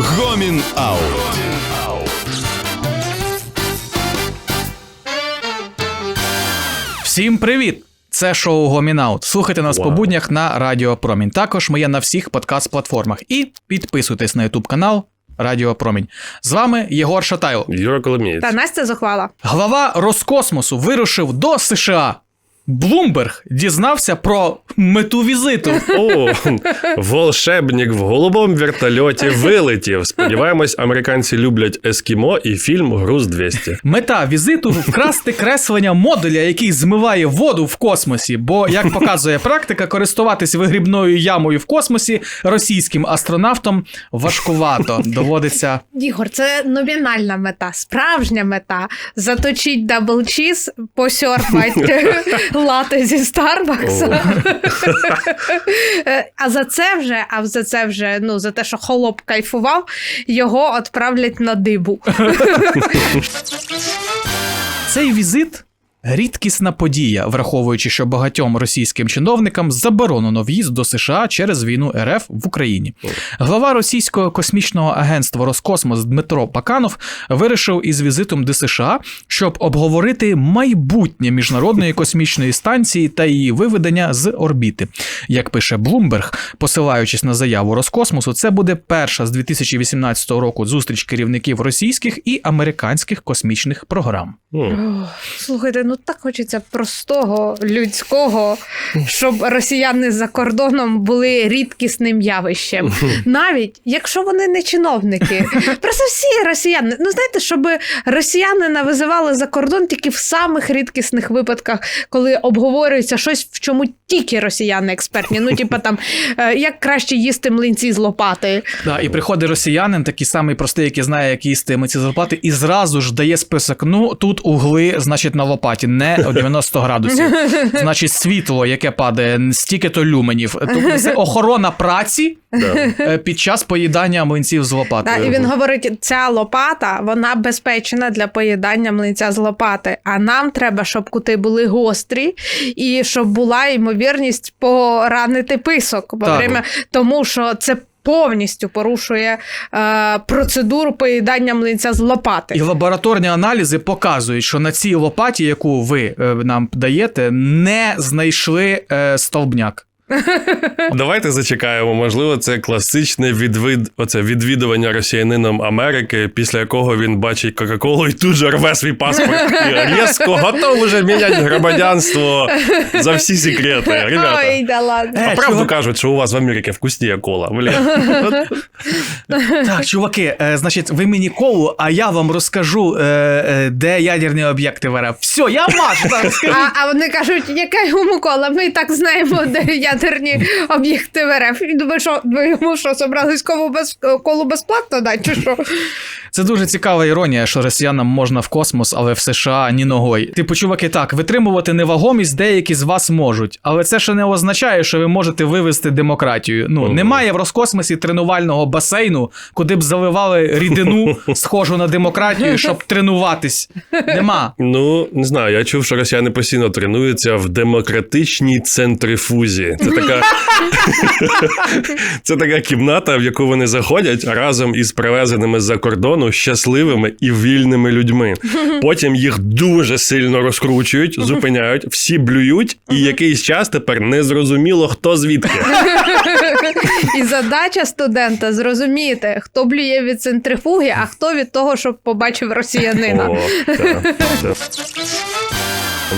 Гомін Аут. Всім привіт! Це шоу Гомінаут. Слухайте нас по буднях на Радіо Промінь. Також ми є на всіх подкаст-платформах. І підписуйтесь на Ютуб канал Радіо Промінь. З вами Єгор Шатайло. Юра Коломієць. Та Настя зухвала. Глава Роскосмосу вирушив до США. Блумберг дізнався про мету візиту. О, волшебник в голубому вертольоті вилетів. Сподіваємось, американці люблять ескімо і фільм Груз 200. Мета візиту вкрасти креслення модуля, який змиває воду в космосі. Бо, як показує практика, користуватись вигрібною ямою в космосі російським астронавтам важкувато. Доводиться Ігор, це номінальна мета, справжня мета. Заточіть даблчіз, посьорбать лати зі Старбакса. А за це вже, а за це вже, ну за те, що холоп кайфував, його відправлять на дибу. Цей візит. Рідкісна подія, враховуючи, що багатьом російським чиновникам заборонено в'їзд до США через війну РФ в Україні. Глава російського космічного агентства Роскосмос Дмитро Паканов вирішив із візитом до США, щоб обговорити майбутнє міжнародної космічної станції та її виведення з орбіти. Як пише Блумберг, посилаючись на заяву Роскосмосу, це буде перша з 2018 року зустріч керівників російських і американських космічних програм. Слухайте, ну так хочеться простого, людського, щоб росіяни за кордоном були рідкісним явищем. Навіть якщо вони не чиновники. Просто всі росіяни. Ну знаєте, щоб росіяни визивали за кордон тільки в самих рідкісних випадках, коли обговорюється щось, в чому тільки росіяни експертні. Ну, типа там, е, як краще їсти млинці з лопати. Да, і приходить росіянин, такий самий простий, який знає, як їсти миці зарплати, і зразу ж дає список. Ну тут угли, значить, на лопаті, не о 90 градусів. Значить, світло, яке падає, стільки-то люменів. Тобто це охорона праці е, під час поїдання млинців з Та, лопатою. і він говорить: ця лопата вона безпечна для поїдання млинця з лопати. А нам треба, щоб кути були гострі, і щоб була ймовірність поранити писок время, тому що це. Повністю порушує е, процедуру поїдання млинця з лопати. І лабораторні аналізи показують, що на цій лопаті, яку ви е, нам даєте, не знайшли е, стовбняк. Давайте зачекаємо. Можливо, це класичне відвид, оце відвідування росіянином Америки, після якого він бачить Кока-Колу і тут же рве свій паспорт. І різко готов уже міняти громадянство за всі секрети. Ребята. Ой, да ладно. Е, А правду чувак- кажуть, що у вас в Америці вкусніє кола. Так, чуваки, е, значить, ви мені колу, а я вам розкажу, е, е, де ядерні об'єкти в РФ. Все, я ваш. А, а вони кажуть, яка йому кола? Ми і так знаємо, де ядерні об'єкти в РФ. І думаю, що ви йому що, собрались колу, без, колу безплатно дати, чи що? Це дуже цікава іронія, що росіянам можна в космос, але в США ні ногой. Типу, чуваки, так, витримувати невагомість деякі з вас можуть, але це ще не означає, що ви можете вивести демократію. Ну, Мгм. немає в Роскосмосі тренувального басейну, куди б заливали рідину, схожу на демократію, щоб тренуватись. Нема. Ну, не знаю, я чув, що росіяни постійно тренуються в демократичній центрифузі. Це така, це така кімната, в яку вони заходять разом із привезеними з-за кордону щасливими і вільними людьми. Потім їх дуже сильно розкручують, зупиняють, всі блюють, і якийсь час тепер не зрозуміло, хто звідки. І задача студента зрозуміти, хто блює від центрифуги, а хто від того, щоб побачив росіянина. О, так, так.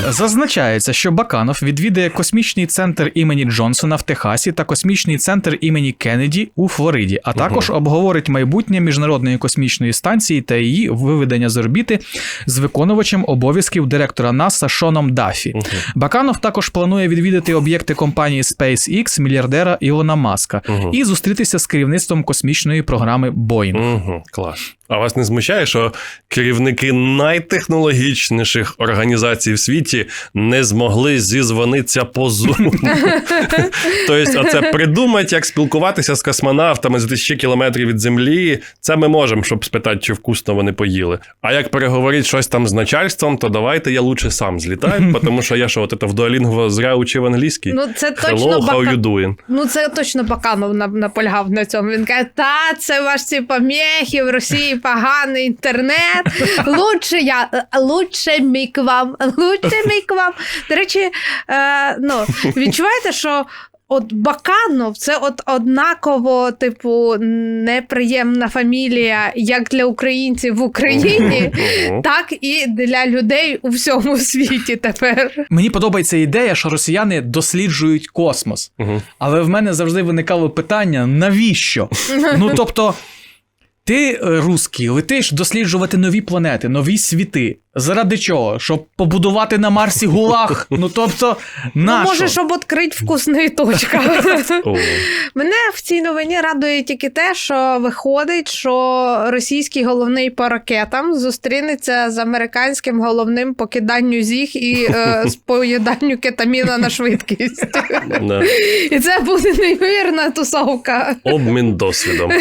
Зазначається, що Баканов відвідає космічний центр імені Джонсона в Техасі та космічний центр імені Кеннеді у Флориді, а також обговорить майбутнє міжнародної космічної станції та її виведення з орбіти з виконувачем обов'язків директора НАСА Шоном Даффі. Баканов також планує відвідати об'єкти компанії SpaceX мільярдера Ілона Маска і зустрітися з керівництвом космічної програми Boeing. Угу, клас. А вас не змущає, що керівники найтехнологічніших організацій в світі не змогли зізвонитися по Zoom? Тобто, оце придумати, як спілкуватися з космонавтами за тисячі кілометрів від землі. Це ми можемо, щоб спитати, чи вкусно вони поїли. А як переговорити щось там з начальством, то давайте я лучше сам злітаю, тому що я що, от це в Duolingo зря учив англійський. Ну, це точно how you doing? Ну, це точно Баканов на- наполягав на цьому. Він каже, та це ваш ці помехи, в Росії поганий інтернет. Лучше я, лучше мій к вам, лучше мій к вам. До речі, е, ну, відчуваєте, що От Баканов це от однаково, типу, неприємна фамілія як для українців в Україні, так і для людей у всьому світі тепер. Мені подобається ідея, що росіяни досліджують космос. Але в мене завжди виникало питання: навіщо? Ну тобто, ти, е, русський, летиш досліджувати нові планети, нові світи. Заради чого? Щоб побудувати на Марсі гулаг? Ну тобто, Ну, може, щоб відкрити вкусний точка. Мене в цій новині радує тільки те, що виходить, що російський головний по ракетам зустрінеться з американським головним по киданню зіг і е, з поїданню кетаміна на швидкість. І це буде неймовірна тусовка. Обмін досвідом.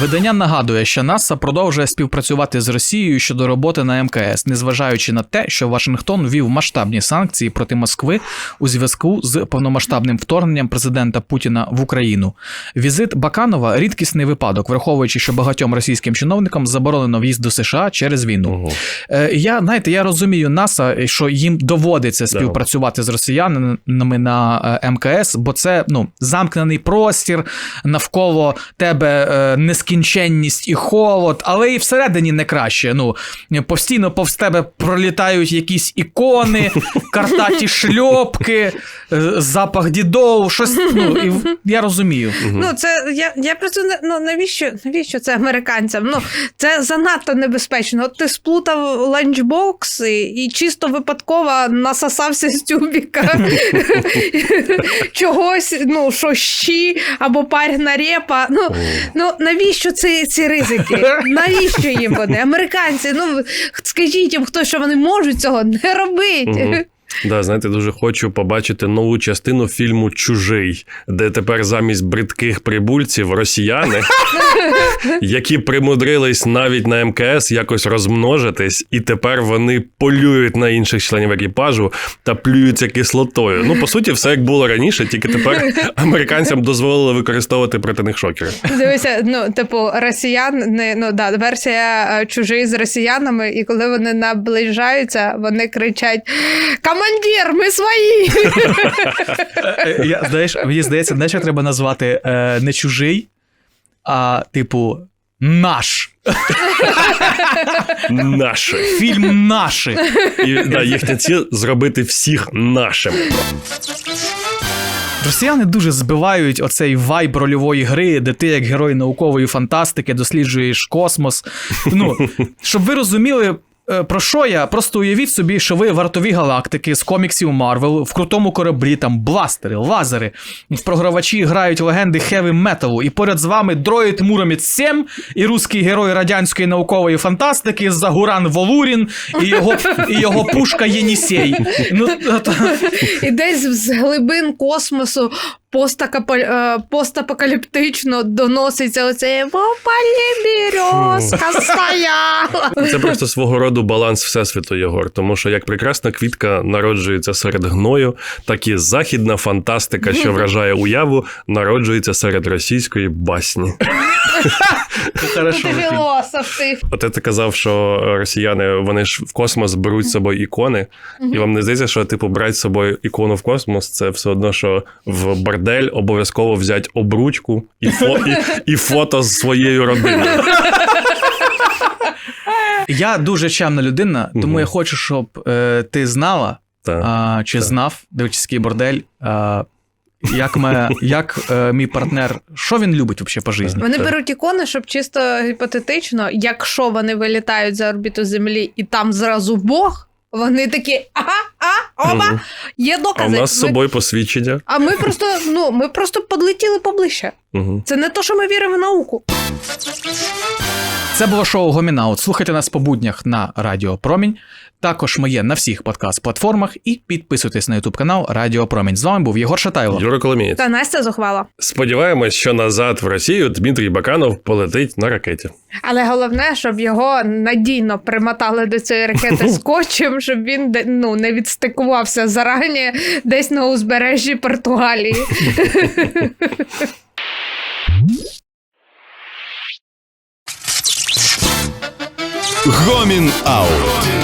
Видання нагадує, що НАСА продовжує співпрацювати з Росією щодо роботи на МКС, незважаючи на те, що Вашингтон ввів масштабні санкції проти Москви у зв'язку з повномасштабним вторгненням президента Путіна в Україну. Візит Баканова рідкісний випадок, враховуючи, що багатьом російським чиновникам заборонено в'їзд до США через війну. Ого. Е, Я знаєте, я розумію НАСА, що їм доводиться співпрацювати з росіянами на е, МКС, бо це ну замкнений простір, навколо тебе е, нескінченність і холод, але і всередині не краще. Ну постійно повз тебе пролітають якісь ікони, картаті шльопки, е, запах дідов, щось. Ну і я розумію. Ну, це я, я просто не- ну навіщо навіщо це американцям? Ну це занадто небезпечно. От ти сплутав ланчбокс і, і чисто випадково насосався з тюбіка чогось, ну що щі або парна репа. Ну, ну навіщо ці, ці ризики? Навіщо їм вони? Американці, ну скажіть їм хто, що вони можуть цього не робити. Да, знаєте, дуже хочу побачити нову частину фільму Чужий, де тепер замість бридких прибульців росіяни, які примудрились навіть на МКС якось розмножитись, і тепер вони полюють на інших членів екіпажу та плюються кислотою. Ну, по суті, все як було раніше, тільки тепер американцям дозволили використовувати проти них шокери. Дивися, ну, типу, росіян, не, ну, да, версія е, чужий з росіянами, і коли вони наближаються, вони кричать: Командир, ми свої! Е, Я, знаєш, мені здається, знаєш, як треба назвати е, не чужий, а типу. Наш Наші. фільм наші. І да, їхня ціль зробити всіх нашими. Росіяни дуже збивають оцей вайб рольової гри, де ти, як герой наукової фантастики, досліджуєш космос. Ну, щоб ви розуміли. Е, Про що я? Просто уявіть собі, що ви вартові галактики з коміксів Марвел в крутому кораблі, там бластери, лазери. В програвачі грають легенди хеві металу, і поряд з вами дроїд Муромець 7 і руський герой радянської наукової фантастики Загуран Волурін і його, і його пушка Єнісей. Ну, то- І десь з глибин космосу постапокаліптично доноситься оце «Вопалі березка стояла. Це просто свого роду баланс всесвіту, Єгор. Тому що як прекрасна квітка народжується серед гною, так і західна фантастика, що вражає уяву, народжується серед російської басні. Хорошо. Ти філософ, ти. От ти казав, що росіяни вони ж в космос беруть з собою ікони, і вам не здається, що типу брати з собою ікону в космос, це все одно, що в бордель обов'язково взяти обручку і, фо, і, і фото з своєю родиною. Я дуже чемна людина, тому я хочу, щоб е, ти знала Так. а, чи так. знав дивчиський бордель. А, як, ми, як е, мій партнер, що він любить взагалі по житті? Вони Так. беруть ікони, щоб чисто гіпотетично, якщо вони вилітають за орбіту Землі і там зразу Бог. Вони такі, ага, а, оба, Мгм. є А докази. у нас з Ми- собою посвідчення. а ми просто, ну, ми просто подлетіли поближче. Угу. Це не то, що ми віримо в науку. Це було шоу Гомінаут. Слухайте нас по буднях на Радіо Промінь. Також ми є на всіх подкаст-платформах і підписуйтесь на Ютуб канал Радіо Промінь. З вами був Єгор Шатайло. Юра Коломієць. Та Настя зухвала. Сподіваємось, що назад в Росію Дмитрій Баканов полетить на ракеті. Але головне, щоб його надійно примотали до цієї ракети скотчем, щоб він де- ну, не відстикувався зарані десь на узбережжі Португалії. Гомін Аут.